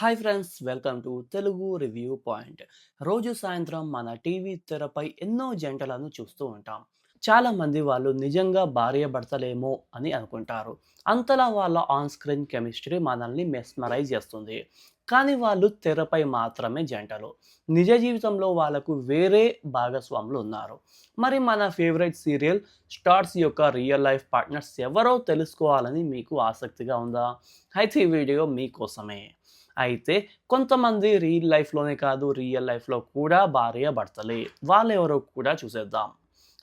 Hi friends welcome to Telugu review point. రోజు సాయంత్రం మన టీవీ తెరపై ఎన్నో జంటలను చూస్తూ ఉంటాం. చాలామంది వాళ్ళు నిజంగా భార్య భర్తలేమో అని అనుకుంటారు. అంతలా వాళ్ళ ఆన్ స్క్రీన్ కెమిస్ట్రీ మనల్ని మెస్మరైజ్ చేస్తుంది. కానీ వాళ్ళు తెరపై మాత్రమే జంటలు. నిజ జీవితంలో వాళ్ళకు వేరే భాగస్వాములు ఉన్నారు. మరి మన ఫేవరెట్ సీరియల్ స్టార్స్ యొక్క రియల్ లైఫ్ పార్ట్నర్స్ ఎవరో తెలుసుకోవాలని మీకు ఆసక్తిగా ఉందా? అయితే ఈ వీడియో మీకోసమే. అయితే కొంతమంది రీల్ లైఫ్లోనే కాదు రియల్ లైఫ్లో కూడా భార్య భర్తలే. వాళ్ళెవరో కూడా చూసేద్దాం.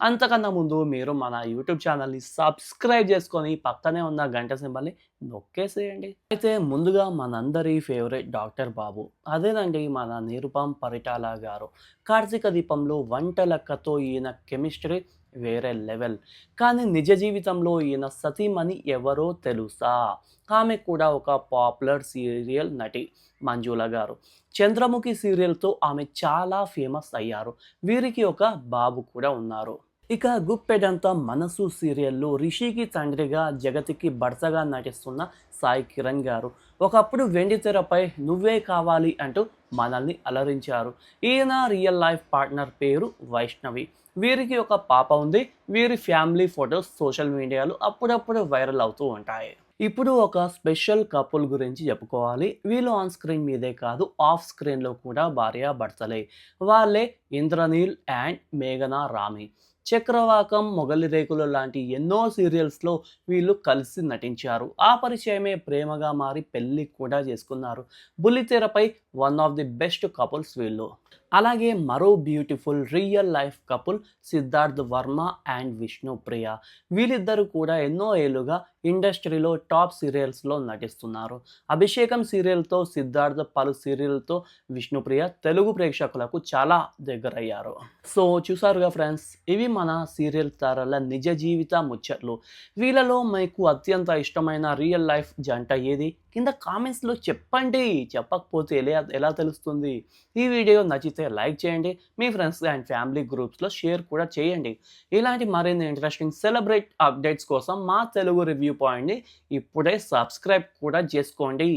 అంతకన్నా ముందు మీరు మన యూట్యూబ్ ఛానల్ని సబ్స్క్రైబ్ చేసుకొని పక్కనే ఉన్న గంట సింబల్ని నొక్కేసేయండి. అయితే ముందుగా మనందరి ఫేవరెట్ డాక్టర్ బాబు. అదేనండి మన నిరుపం పరిటాల గారు. కార్తీక దీపంలో వంట లెక్కతో ఈయన కెమిస్ట్రీ వేరే లెవెల్. కానీ నిజ జీవితంలో ఈయన సతీమణి ఎవరో తెలుసా? ఆమె కూడా ఒక పాపులర్ సీరియల్ నటి మంజుల గారు. చంద్రముఖి సీరియల్తో ఆమె చాలా ఫేమస్ అయ్యారు. వీరికి ఒక బాబు కూడా ఉన్నారు. ఇక గుప్పెడంతా మనసు సీరియల్లో రిషికి తండ్రిగా జగతికి భర్తగా నటిస్తున్న సాయి కిరణ్ గారు. ఒకప్పుడు వెండితెరపై నువ్వే కావాలి అంటూ మనల్ని అలరించారు. ఈయన రియల్ లైఫ్ పార్ట్నర్ పేరు వైష్ణవి. వీరికి ఒక పాప ఉంది. వీరి ఫ్యామిలీ ఫొటోస్ సోషల్ మీడియాలో అప్పుడప్పుడు వైరల్ అవుతూ ఉంటాయి. ఇప్పుడు ఒక స్పెషల్ కపుల్ గురించి చెప్పుకోవాలి. వీళ్ళు ఆన్ స్క్రీన్ మీదే కాదు ఆఫ్ స్క్రీన్లో కూడా భార్య భర్తలే. వాళ్ళే ఇంద్రనీల్ అండ్ మేఘనా రామి. చక్రవాకం మొగలి రేకులు లాంటి ఎన్నో సీరియల్స్లో వీళ్ళు కలిసి నటించారు. ఆ పరిచయమే ప్రేమగా మారి పెళ్ళి కూడా చేసుకున్నారు. బుల్లితెరపై one of the best couples వీళ్ళు. అలాగే మరో beautiful real life couple Siddharth Varma and Vishnupriya వీళ్ళిద్దరూ కూడా ఎన్నో ఏళ్ళుగా ఇండస్ట్రీలో టాప్ సీరియల్స్లో నటిస్తున్నారు. అభిషేకం సీరియల్తో సిద్ధార్థ్ పలు సీరియల్తో విష్ణుప్రియ తెలుగు ప్రేక్షకులకు చాలా దగ్గరయ్యారు. సో చూసారుగా ఫ్రెండ్స్ ఇవి మన సీరియల్ తారల నిజ జీవిత ముచ్చట్లు. వీళ్ళలో మీకు అత్యంత ఇష్టమైన రియల్ లైఫ్ జంట ఏది? కింద కామెంట్స్లో చెప్పండి. చెప్పకపోతే ఎలా ఎలా తెలుస్తుంది? ఈ వీడియో నచ్చితే లైక్ చేయండి. మీ ఫ్రెండ్స్ అండ్ ఫ్యామిలీ గ్రూప్స్లో షేర్ కూడా చేయండి. ఇలాంటి మరిన్ని ఇంట్రెస్టింగ్ సెలబ్రేట్ అప్డేట్స్ కోసం మా తెలుగు రివ్యూ పాయింట్ని ఇప్పుడే సబ్స్క్రైబ్ కూడా చేసుకోండి.